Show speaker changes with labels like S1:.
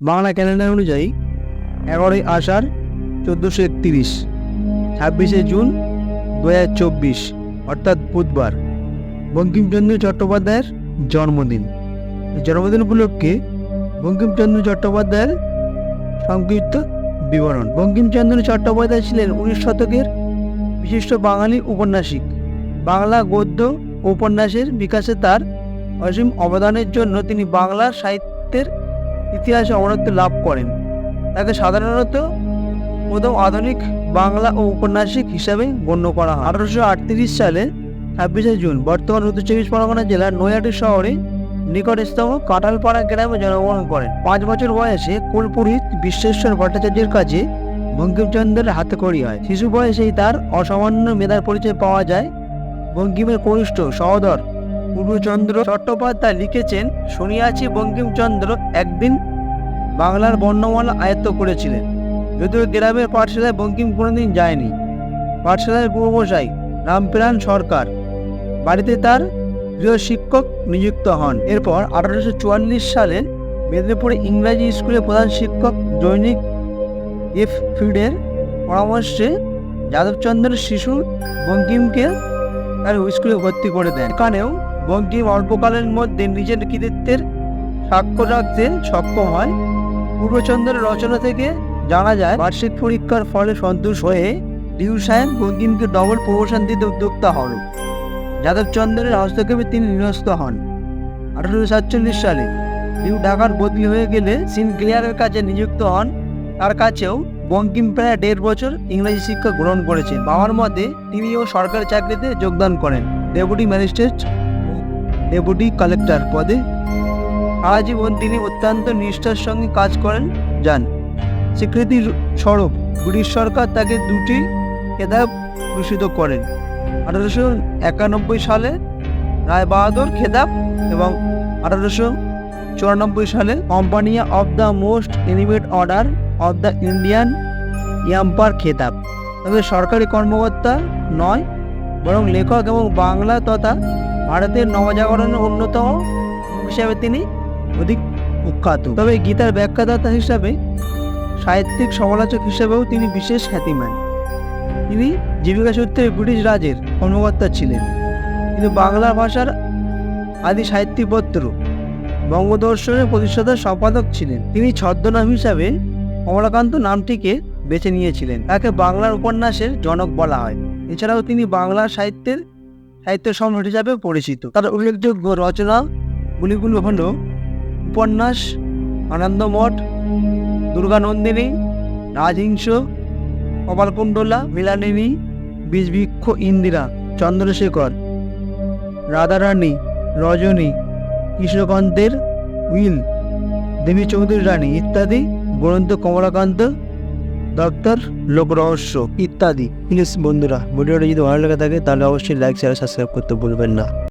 S1: Bangla calendar অনুযায়ী এগারোই আষাঢ় চোদ্দোশো একতিরিশ, ছাব্বিশে জুন দু হাজার চব্বিশ, অর্থাৎ বুধবার। বঙ্কিমচন্দ্র চট্টোপাধ্যায়ের জন্মদিন। জন্মদিন উপলক্ষে বঙ্কিমচন্দ্র চট্টোপাধ্যায়ের সংক্ষিপ্ত বিবরণ। বঙ্কিমচন্দ্র চট্টোপাধ্যায় ছিলেন উনিশ শতকের বিশিষ্ট বাঙালি উপন্যাসিক। বাংলা গদ্য উপন্যাসের বিকাশে তার অসীম অবদানের জন্য তিনি বাংলা সাহিত্যের ইতিহাসে অমরত্ব লাভ করেন। তাকে সাধারণত প্রথম আধুনিক বাংলা ও উপন্যাসিক হিসাবে গণ্য করা হয়। আঠারোশো আটত্রিশ সালে ছাব্বিশে জুন, বর্তমান উত্তর চব্বিশ পরগনা জেলার নৈহাটি শহরে নিকটস্থম কাঁঠালপাড়া গ্রামে জন্মগ্রহণ করেন। পাঁচ বছর বয়সে কুলপুরোহিত বিশ্বেশ্বর ভট্টাচার্যের কাছে বঙ্কিমচন্দ্রের হাতে খড়ি হয়। শিশু বয়সেই তার অসামান্য মেধার পরিচয় পাওয়া যায় বঙ্কিমের কনিষ্ঠ সহোদর পূর্ণচন্দ্র চট্টোপাধ্যায় লিখেছেন, শুনিয়াছি বঙ্কিমচন্দ্র একদিন বাংলার বর্ণমালা আয়ত্ত করেছিলেন। যদিও গ্রামের পাঠশালায় বঙ্কিম কোনোদিন যায়নি। পাঠশালার পূর্বশাই রামপ্রাণ সরকার। বাড়িতে তার প্রিয় শিক্ষক নিযুক্ত হন। এরপর আঠারোশো চুয়াল্লিশ সালে মেদিনীপুরে ইংরাজি স্কুলে প্রধান শিক্ষক দৈনিক এফ ফিডের পরামর্শে যাদবচন্দ্রের শিশু বঙ্কিমকে তার স্কুলে ভর্তি করে দেন। এখানেও বঙ্কিম অল্পকালের মধ্যে নিজের কৃতিত্বের স্বাক্ষর রাখতে সক্ষম হয়। পূর্বচন্দ্রের রচনা থেকে জানা যায়, বার্ষিক পরীক্ষার ফলে সন্তুষ্ট হয়ে ডিউ সাহেব বঙ্কিমকে ডবল প্রমোশন দিতে উদ্যোক্তা হল যাদবচন্দ্রের হস্তক্ষেপে তিনি নিরস্ত হন। আঠারোশো সাতচল্লিশ সালে ডিউ ঢাকার বদলি হয়ে গেলে সিন ক্লিয়ারের কাছে নিযুক্ত হন। তার কাছেও বঙ্কিম প্রায় দেড় বছর ইংরেজি শিক্ষা গ্রহণ করেছেন। বাবার মতে তিনিও সরকারি চাকরিতে যোগদান করেন। ডেপুটি ম্যাজিস্ট্রেট ডেপুটি কালেক্টর পদে আজীবন তিনি অত্যন্ত নিষ্ঠার সঙ্গে কাজ করেন, যান। স্বীকৃতি স্বরূপ ব্রিটিশ সরকার তাকে দুটি খেতাব ভূষিত করেন। আঠারোশো একানব্বই সালে রায় বাহাদুর খেতাব এবং আঠারোশো চুরানব্বই সালে companion of the most elevate order of the Indian empire খেতাব। তবে সরকারি কর্মকর্তা নয়, বরং লেখক এবং বাংলা তথা ভারতের নবজাগরণের অন্যতম হিসাবে তিনি অধিক কুখ্যাত। তবে গীতার ব্যাখ্যাদাতা হিসাবে, সাহিত্যিক সমালোচক হিসেবেও তিনি বিশেষ খ্যাতিমান। তিনি জীবিকা সূত্রে ব্রিটিশ রাজের কর্মকর্তা ছিলেন। কিন্তু বাংলা ভাষার আদি সাহিত্যপত্র বঙ্গদর্শনের প্রতিষ্ঠাতা সম্পাদক ছিলেন। তিনি ছদ্মনাম হিসাবে কমলাকান্ত নামটিকে বেছে নিয়েছিলেন। তাকে বাংলার উপন্যাসের জনক বলা হয়। এছাড়াও তিনি বাংলা সাহিত্যের সাহিত্য সম্রাট হিসাবে পরিচিত। তার উল্লেখযোগ্য রচনা রচনাগুলিগুলো হল উপন্যাস আনন্দমঠ দুর্গানন্দিনী, রাজহিংস, কপালকুণ্ডলা, মিলানিনী, বীজবৃক্ষ, ইন্দিরা, চন্দ্রশেখর, রাধারানী, রজনী, কৃষ্ণকান্তের উইল, দেবী চৌধুরী রানী ইত্যাদি গ্রন্থ কমলাকান্ত দপ্তর লোকরহস্য ইত্যাদি। প্লিজ বন্ধুরা, ভিডিওটা যদি ভালো লেগে থাকে, তাহলে অবশ্যই লাইক শেয়ার সাবস্ক্রাইব করতে ভুলবেন না।